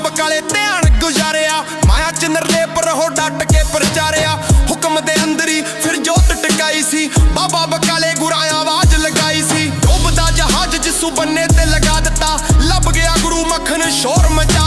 ਰੱਬ ਕਾਲੇ ਧਿਆਨ ਗੁਜ਼ਾਰਿਆ। ਮਾਇਆ ਚ ਨਰਲੇ ਪਰ ਹੋ ਡਟ ਕੇ ਪ੍ਰਚਾਰਿਆ। ਹੁਕਮ ਦੇ ਅੰਦਰ ਹੀ ਫਿਰ ਜੋਤ ਟਿਕਾਈ ਸੀ। ਬਾਬਾ ਬਕਾਲੇ ਗੁਰਾਂ ਆਵਾਜ਼ ਲਗਾਈ ਸੀ। ਡੁੱਬਦਾ ਜਹਾਜ਼ ਜਿਸੂ ਬੰਨੇ ਤੇ ਲਗਾ ਦਿੱਤਾ। ਲੱਭ ਗਿਆ ਗੁਰੂ ਮੱਖਣ ਸ਼ੋਰ ਮਚਾ